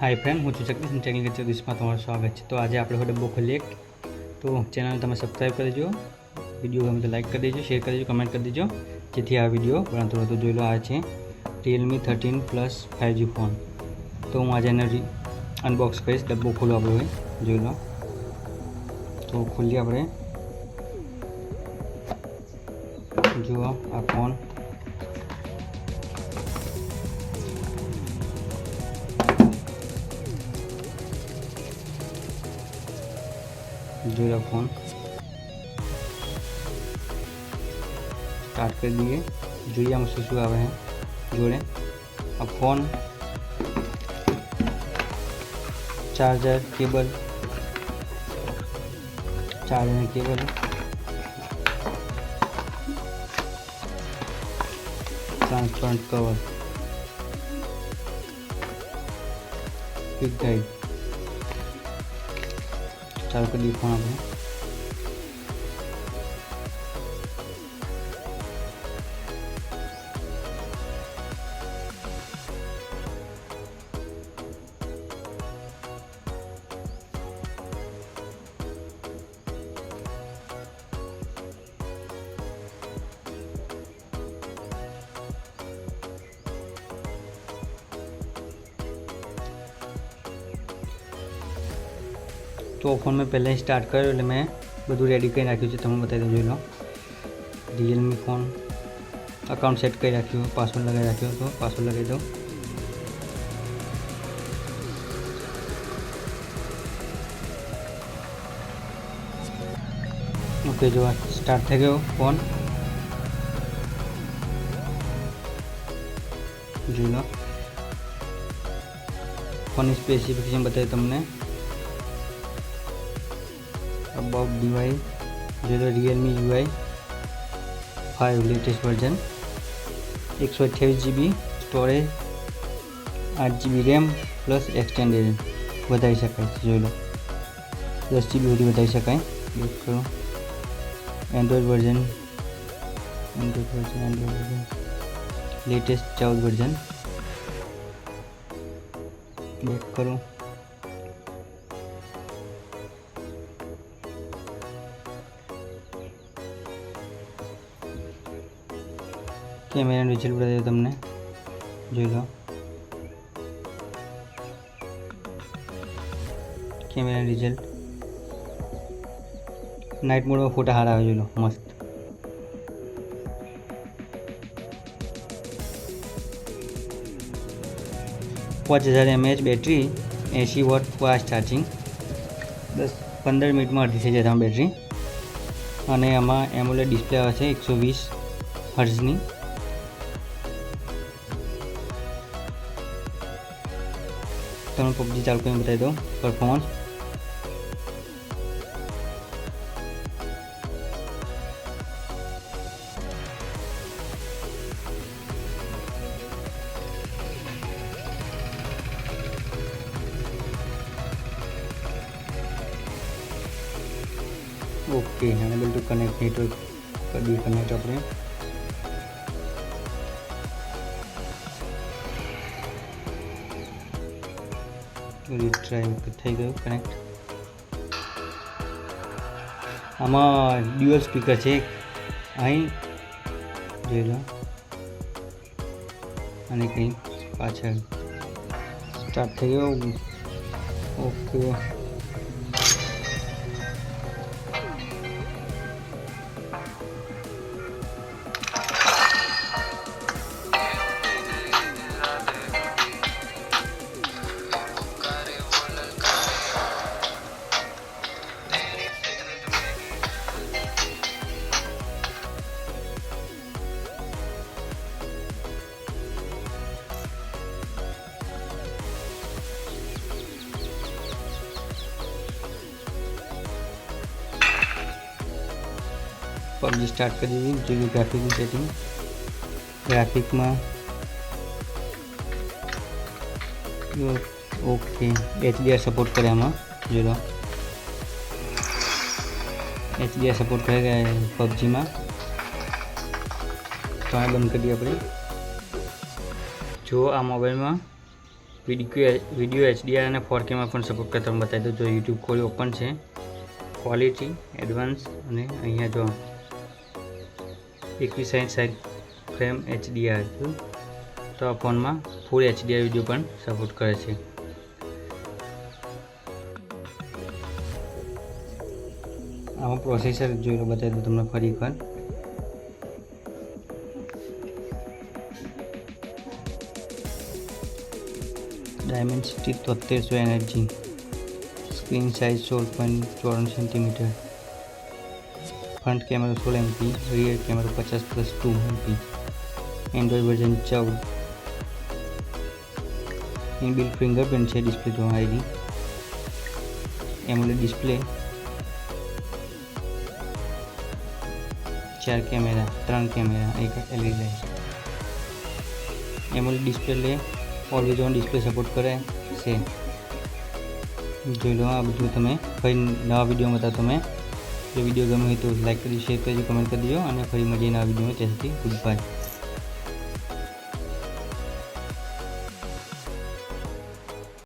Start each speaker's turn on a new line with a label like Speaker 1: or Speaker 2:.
Speaker 1: હાય friend હું છું Jagdish technical જગદીશમાં તમારું સ્વાગત છે તો આજે આપણે હોય બુક લેક તો ચેનલને તમે સબસ્ક્રાઈબ કરી દેજો વિડીયો ગમે તો લાઈક કરી દેજો શેર કરી દેજો કમેન્ટ કરી દેજો જેથી આ વિડીયો પણ થોડો જોઈ લો આ છે Realme thirteen plus five G phone તો હું આજે એને અનબોક્સ કરીશ ડબ્બો ખોલો આપણે જોઈ લો તો ખોલીએ આપણે જુઓ આ ફોન मेरा फ़ोन स्टार्ट कर दिए जुड़िया में सुसु आवे हैं जोड़ें अब phone charger cable charger cable transparent cover quick guide ચાલુ કરી દીધું ફોન આપણે तो फोन में पहले स्टार्ट कर लो मैं बધું રેડી કરી રાખ્યું છે તમને બતાવી દેજો નો રીલમો ફોન એકાઉન્ટ સેટ કરી રાખ્યું છે પાસવર્ડ લગાવી રાખ્યો તો પાસવર્ડ લગાવી દો ઓકે જો સ્ટાર્ટ થ ગયો ફોન જી ના ફોન સ્પેસિફિકેશન બતાઈ તમે अबाउट डिवाइस जो है Realme you I five latest version एक सौ अट्ठाईस जी बी स्टोरेज आठ G B RAM plus extended बताई सकते दस जी बी सुधी बताई सकें android version android version android version latest चौदह वर्जन बैक करो કેમેરાનું રિઝલ્ટ બતાવ્યું તમને જોઈ લો કેમેરાનું રિઝલ્ટ નાઇટ મોડમાં ફોટા હારા આવે જોઈ લો મસ્ત પાંચ હજાર એમએચ બેટરી એસી વોટ ફાસ્ટ ચાર્જિંગ દસ પંદર મિનિટમાં અડધી થઈ જાય બેટરી અને એમાં એમોલેડ ડિસ્પ્લે આવે છે એકસો વીસ હર્ઝની सकते हो पबजी चालू में बता दो परफॉर्मेंस ओके हमें बिल्कुल कनेक्ट नेटवर्क कर दिए कनेक्ट अपने યુડી ડ્રાઈવ થઈ ગયું કનેક્ટ આમાં ડ્યુઅલ સ્પીકર છે અહીં જોઈ લો અને કંઈ પાછળ સ્ટાર્ટ થઈ ગયો ઓકે પબજી સ્ટાર્ટ કરી દીધી જેવી ગ્રાફિકની સેટિંગ ગ્રાફિકમાં ઓકે એચડીઆર સપોર્ટ કરે આમાં જોડો એચડીઆર સપોર્ટ કરે પબજીમાં તો આ બંધ કરીએ આપણે જો આ મોબાઈલમાં વિડીયો વિડીયો એચડીઆર અને ફોર કેમાં પણ સપોર્ટ કરતા બતાવી દો જો યુટ્યુબ કોલ ઓપન છે ક્વોલિટી એડવાન્સ અને અહીંયા જો ઇક્વિસાઇડ સાઇડ ફ્રેમ એચડીઆર તો આ ફોનમાં ફૂલ એચડીઆર વિડીયો પણ સપોર્ટ કરે છે આમાં પ્રોસેસર જોઈ લો બતાવી દઉં તમને ફરી એકવાર ડાયમેન્સિટી તોતેરસો એનર્જી સ્ક્રીન સાઇઝ સોળ પોઈન્ટ ચોરણ સેન્ટીમીટર फ्रंट कैमरा सोलह एम पी रियर कैमरा पचास plus two M P android version चौदह इन बिल फिंगरप्रिंट है डिस्प्ले जो आएगी एमोलेड डिस्प्ले चार कैमरा त्रन कैमरा एक L E D AMOLED display ले ऑलवेज ऑन डिस्प्ले सपोर्ट करे से जो लो आ बुझे तुम्हें कई नवा वीडियो में बता तुम्हें જો વિડીયો ગમે તો લાઈક કરી શેર કરી કમેન્ટ કરી દીજો અને ફરી મળીએ નવા વિડીયોમાં ત્યાં ગુડ બાય